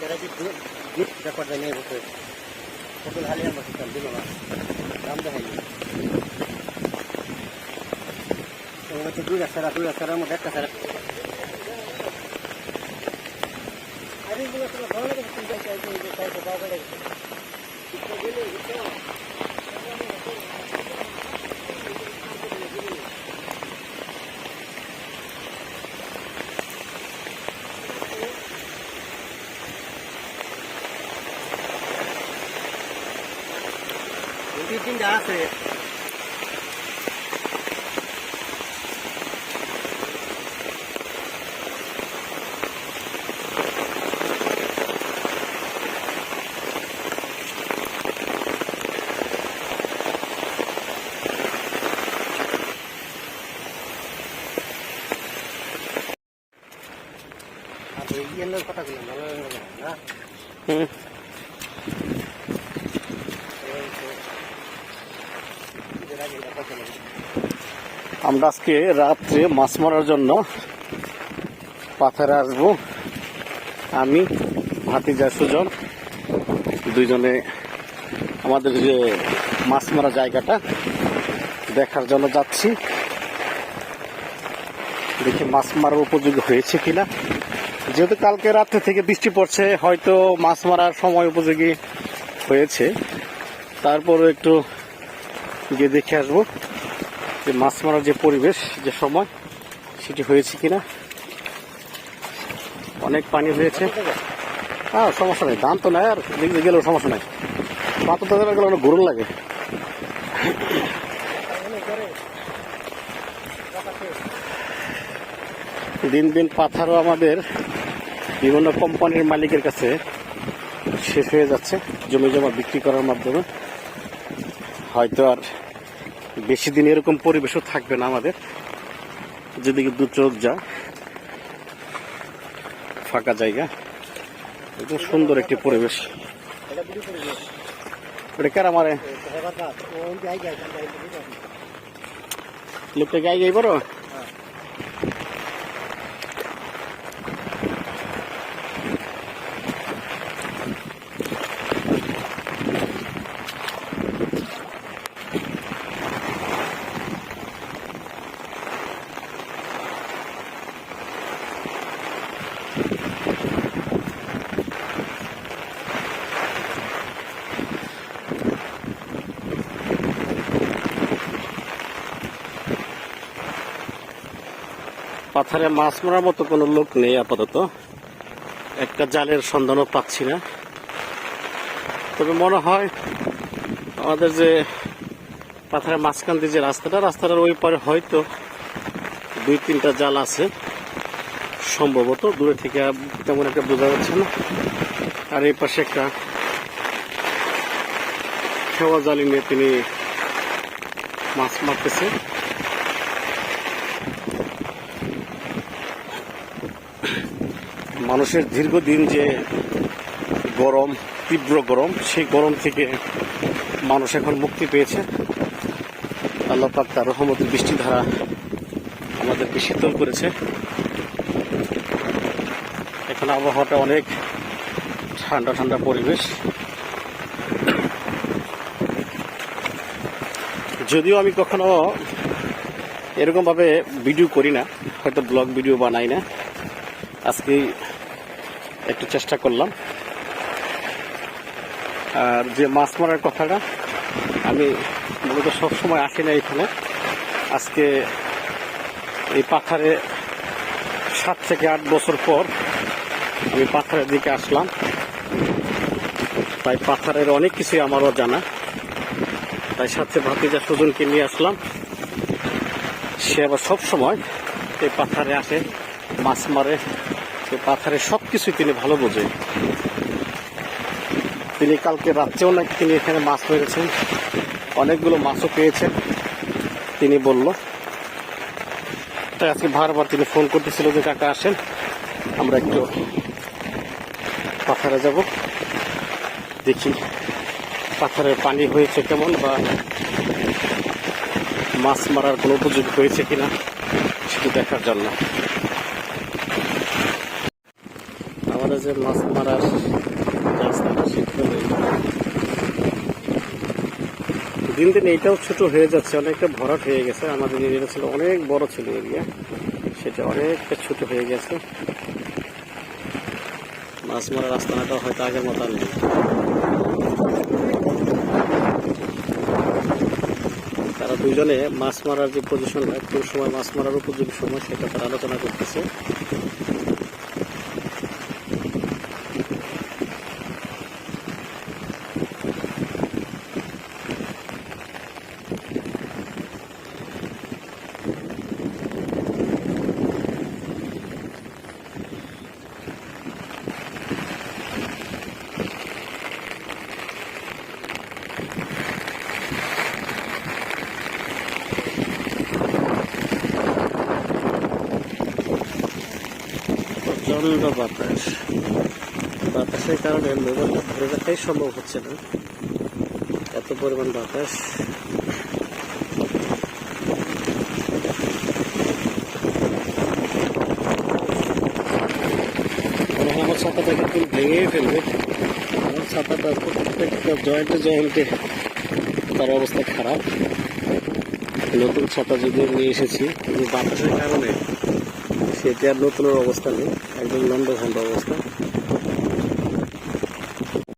Variety good good record ಏನೇ ಇರುತ್ತೆ hotel ಹಾಲಿ ಬರ್ತಿತ್ತು ಅಲ್ಲಿ ನಮ್ದು ಹಾಲಿ ಇವತ್ತು ದೂರ ಸರ ದೂರ ಸರ ಮತ್ತೆ ಸರ ಅದೇ ಸಲ ಬರೋದು ತುಂಬ ಕಾಯ್ತು ಇದೆ ಕಾಯ್ತು ಬಾಗಡೆ speaking as a ಎಲ್ಲರೂ ಕಟ್ಟಾಗಿಲ್ಲ ಹ್ಞೂ আমরা আজকে রাত্রে মাছ মারার জন্য পাথরে আসব। আমি, ভাতিজা, সুজন, দুইজনে আমাদের যে মাছ মারা জায়গাটা দেখার জন্য যাচ্ছি। দেখি মাছ মারার উপযোগী হয়েছে কিনা। যেহেতু কালকে রাত্রে থেকে বৃষ্টি পড়ছে, হয়তো মাছ মারার সময় উপযোগী হয়েছে। তারপরে একটু গিয়ে দেখে আসব যে মাছ মারার যে পরিবেশ, যে সময়, সেটি হয়েছে কিনা। অনেক পানি হয়েছে। হ্যাঁ সমস্যা নেই, দাম তো নাই আর দেখতে গেলেও সমস্যা নাই। পাথর তাদের গেলে অনেক গরম লাগে। দিন দিন পাথারও আমাদের বিভিন্ন কোম্পানির মালিকের কাছে শেষ হয়ে যাচ্ছে, জমি জমা বিক্রি করার মাধ্যমে। হয়তো আর বেশি দিন এরকম পরিবেশও থাকবে না আমাদের। যেদিকে দু চোখ যা, ফাঁকা জায়গা। একদম সুন্দর একটি পরিবেশ। লোকটা গাই গাই পাথারে মাছ মারার মতো কোনো লোক নেই আপাতত। একটা জালের সন্ধানও পাচ্ছি না। তবে মনে হয় আমাদের যে পাথারের মাঝখান দিয়ে যে রাস্তাটা, রাস্তাটার ওই পারে হয়তো দুই, তিনটা জাল আছে। সম্ভবত দূরে থেকে তেমন একটা বোঝা যাচ্ছে না। আর এই পাশে একটা খেওয়া জালি নিয়ে তিনি মাছ মারতেছে। মানুষের দীর্ঘদিন যে গরম, তীব্র গরম, সেই গরম থেকে মানুষ এখন মুক্তি পেয়েছে। আল্লাহ পাক তার রহমত বৃষ্টি ধারা আমাদেরকে শীতল করেছে। এখন আবহাওয়াটা অনেক ঠান্ডা ঠান্ডা পরিবেশ। যদিও আমি কখনো এরকমভাবে ভিডিও করি না, হয়তো ব্লগ ভিডিও বানাই না। আজকে একটু চেষ্টা করলাম। আর যে মাছ মারার কথাটা, আমি মূলত সবসময় আসি না এখানে। আজকে এই পাথারে সাত থেকে আট বছর পর আমি পাথারের দিকে আসলাম। তাই পাথারের অনেক কিছুই আমারও জানা তাই সাথে ভাতিজা সুজনকে নিয়ে আসলাম। সে আবার সবসময় এই পাথারে আসে, মাছ মারে। তো পাথারে সব কিছুই তিনি ভালো বোঝে। তিনি কালকে রাত্রেও নাকি তিনি এখানে মাছ মেরেছেন অনেকগুলো মাছও পেয়েছেন, তিনি বলল। তাই আজকে বারবার তিনি ফোন করতেছিল যে কাকা আসেন, আমরা একটু পাথারে যাব। দেখি পাথরের পানি হয়েছে কেমন বা মাছ মারার কোনো উপযোগী হয়েছে কিনা, সেটি দেখার জন্য আমাদের যে মাছ মারার নেই। দিন দিন এইটাও ছোট হয়ে যাচ্ছে, অনেকটা ভরাট হয়ে গেছে। আমাদের এরিয়াটা ছিল অনেক বড় ছিল এরিয়া, সেটা অনেকটা ছোট হয়ে গেছে। মাছ মারা রাস্তাটা হয়তো আগের মতো নেই। তারা দুজনে মাছ মারার যে পজিশনটা কোন সময় মাছ মারার উপযোগী সময়, সেটা তারা আলোচনা করতেছে। প্রচণ্ড বাতাস বাতাসের কারণে মোবাইলটা ধরে রাখাই সম্ভব হচ্ছে না। এত পরিমাণ বাতাস। আমার ছাতাটা কিন্তু ভেঙে ফেলবে। আমার ছাতাটা প্রত্যেকটা জয়েন্টে জয়েন্টে তার অবস্থা খারাপ। নতুন ছাতা যদিও নিয়ে এসেছি, কিন্তু বাতাসের কারণে সেটি আর নতুনের অবস্থা নেই একদম লন্ডভন্ড অবস্থা।